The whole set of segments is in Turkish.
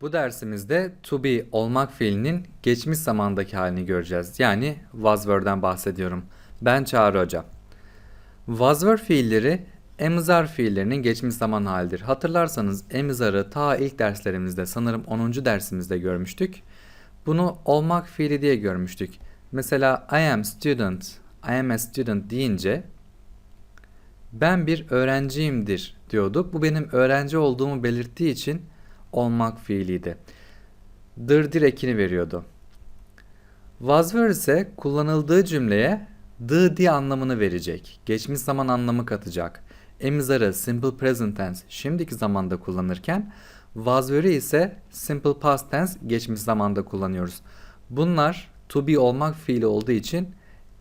Bu dersimizde to be olmak fiilinin geçmiş zamandaki halini göreceğiz. Yani was were'den bahsediyorum. Ben Çağrı Hoca. Was were fiilleri emizar fiillerinin geçmiş zaman halidir. Hatırlarsanız emizarı ta ilk derslerimizde sanırım 10. dersimizde görmüştük. Bunu olmak fiili diye görmüştük. Mesela I am student, I am a student deyince ben bir öğrenciyimdir diyorduk. Bu benim öğrenci olduğumu belirttiği için olmak fiiliydi. Dırdır ekini veriyordu. Was ise kullanıldığı cümleye the diye anlamını verecek. Geçmiş zaman anlamı katacak. Emizarı simple present tense şimdiki zamanda kullanırken was were ise simple past tense geçmiş zamanda kullanıyoruz. Bunlar to be olmak fiili olduğu için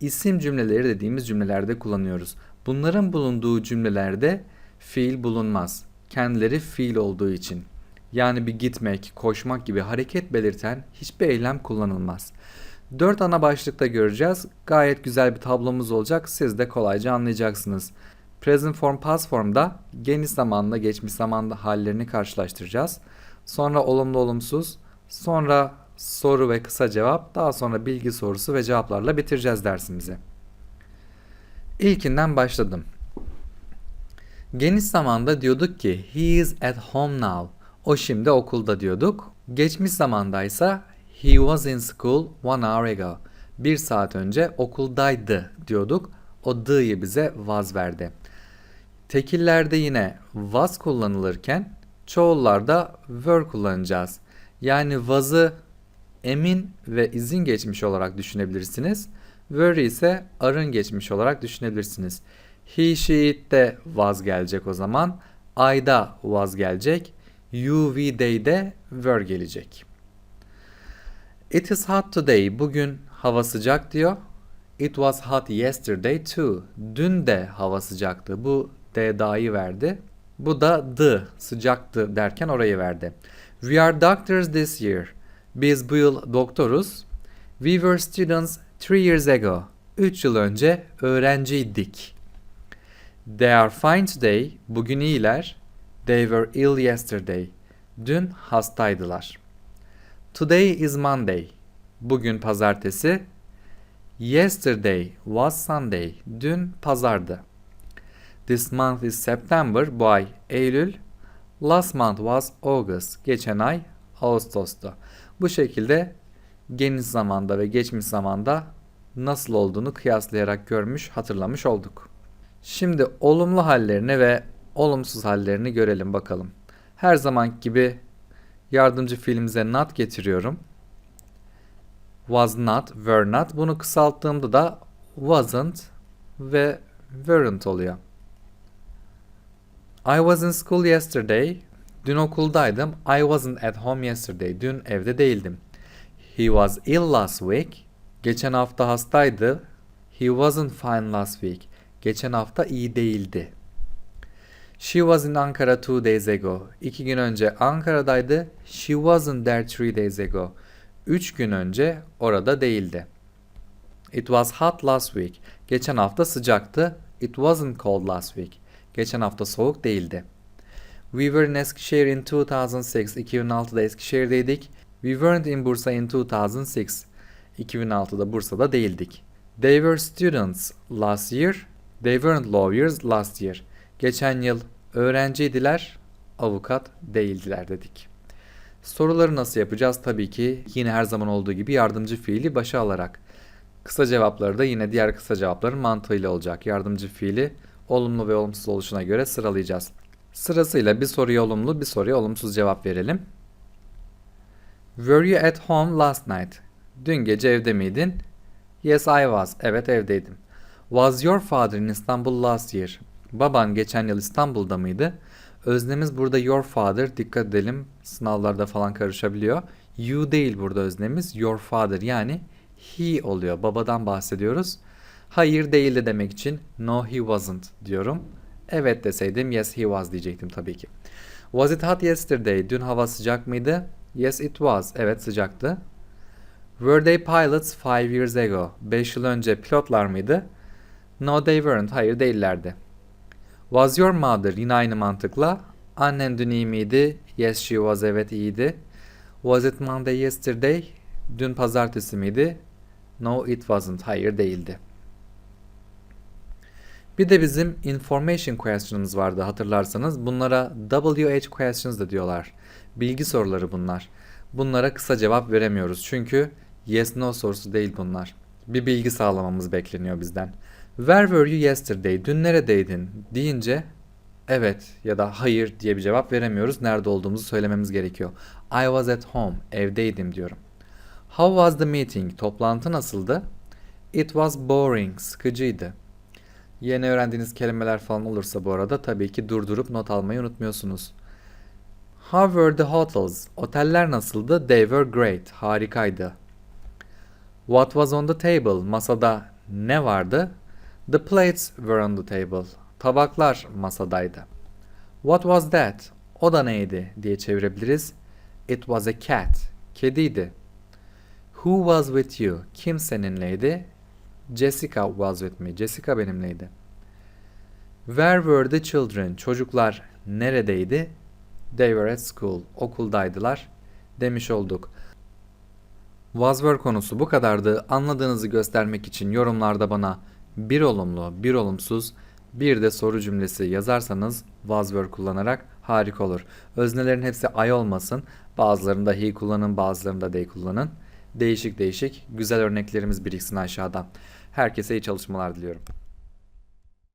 isim cümleleri dediğimiz cümlelerde kullanıyoruz. Bunların bulunduğu cümlelerde fiil bulunmaz. Kendileri fiil olduğu için. Yani bir gitmek, koşmak gibi hareket belirten hiçbir eylem kullanılmaz. Dört ana başlıkta göreceğiz. Gayet güzel bir tablomuz olacak. Siz de kolayca anlayacaksınız. Present form, past formda geniş zamanla geçmiş zamanda hallerini karşılaştıracağız. Sonra olumlu olumsuz, sonra soru ve kısa cevap, daha sonra bilgi sorusu ve cevaplarla bitireceğiz dersimizi. İlkinden başladım. Geniş zamanda diyorduk ki he is at home now. O şimdi okulda diyorduk. Geçmiş zamandaysa he was in school one hour ago. Bir saat önce okuldaydı diyorduk. O the'yi bize was verdi. Tekillerde yine was kullanılırken çoğullarda were kullanacağız. Yani was'ı emin ve izin geçmiş olarak düşünebilirsiniz. Were ise arın geçmiş olarak düşünebilirsiniz. He, she, it de was gelecek o zaman. I'da was gelecek. You, we, they de were gelecek. It is hot today. Bugün hava sıcak diyor. It was hot yesterday too. Dün de hava sıcaktı. Bu de da'yı verdi. Bu da the sıcaktı derken orayı verdi. We are doctors this year. Biz bu yıl doktoruz. We were students three years ago. 3 yıl önce öğrenciydik. They are fine today. Bugün iyiler. They were ill yesterday. Dün hastaydılar. Today is Monday. Bugün pazartesi. Yesterday was Sunday. Dün pazardı. This month is September. Bu ay Eylül. Last month was August. Geçen ay Ağustos'ta. Bu şekilde geniş zamanda ve geçmiş zamanda nasıl olduğunu kıyaslayarak görmüş, hatırlamış olduk. Şimdi olumlu hallerini ve olumsuz hallerini görelim bakalım. Her zaman gibi yardımcı fiilimize not getiriyorum. Was not, were not. Bunu kısalttığımda da wasn't ve weren't oluyor. I was in school yesterday. Dün okuldaydım. I wasn't at home yesterday. Dün evde değildim. He was ill last week. Geçen hafta hastaydı. He wasn't fine last week. Geçen hafta iyi değildi. She was in Ankara two days ago. İki gün önce Ankara'daydı. She wasn't there three days ago. Üç gün önce orada değildi. It was hot last week. Geçen hafta sıcaktı. It wasn't cold last week. Geçen hafta soğuk değildi. We were in Eskişehir in 2006. 2006'da Eskişehir'deydik. We weren't in Bursa in 2006. 2006'da Bursa'da değildik. They were students last year. They weren't lawyers last year. Geçen yıl öğrenciydiler, avukat değildiler dedik. Soruları nasıl yapacağız? Tabii ki yine her zaman olduğu gibi yardımcı fiili başa alarak. Kısa cevapları da yine diğer kısa cevapların mantığıyla olacak. Yardımcı fiili olumlu ve olumsuz oluşuna göre sıralayacağız. Sırasıyla bir soruya olumlu, bir soruya olumsuz cevap verelim. Were you at home last night? Dün gece evde miydin? Yes I was. Evet evdeydim. Was your father in Istanbul last year? Baban geçen yıl İstanbul'da mıydı? Öznemiz burada your father. Dikkat edelim sınavlarda falan karışabiliyor. You değil burada öznemiz. Your father yani he oluyor. Babadan bahsediyoruz. Hayır değildi demek için no he wasn't diyorum. Evet deseydim yes he was diyecektim tabii ki. Was it hot yesterday? Dün hava sıcak mıydı? Yes it was. Evet sıcaktı. Were they pilots five years ago? 5 yıl önce pilotlar mıydı? No they weren't. Hayır değillerdi. Was your mother? Yine aynı mantıkla. Annen dün iyi miydi? Yes she was. Evet iyiydi. Was it Monday yesterday? Dün pazartesi miydi? No it wasn't. Hayır değildi. Bir de bizim information question'ımız vardı hatırlarsanız. Bunlara WH questions da diyorlar. Bilgi soruları bunlar. Bunlara kısa cevap veremiyoruz. Çünkü yes no sorusu değil bunlar. Bir bilgi sağlamamız bekleniyor bizden. Where were you yesterday? Dün neredeydin? deyince evet ya da hayır diye bir cevap veremiyoruz. Nerede olduğumuzu söylememiz gerekiyor. I was at home. Evdeydim diyorum. How was the meeting? Toplantı nasıldı? It was boring. Sıkıcıydı. Yeni öğrendiğiniz kelimeler falan olursa bu arada tabii ki durdurup not almayı unutmuyorsunuz. How were the hotels? Oteller nasıldı? They were great. Harikaydı. What was on the table? Masada ne vardı? The plates were on the table. Tabaklar masadaydı. What was that? O da neydi diye çevirebiliriz. It was a cat. Kediydi. Who was with you? Kim seninleydi? Jessica was with me. Jessica benimleydi. Where were the children? Çocuklar neredeydi? They were at school. Okuldaydılar demiş olduk. Was were konusu bu kadardı. Anladığınızı göstermek için yorumlarda bana bir olumlu, bir olumsuz, bir de soru cümlesi yazarsanız was were kullanarak harika olur. Öznelerin hepsi I olmasın. Bazılarında he kullanın, bazılarında they kullanın. Değişik değişik güzel örneklerimiz biriksin aşağıda. Herkese iyi çalışmalar diliyorum.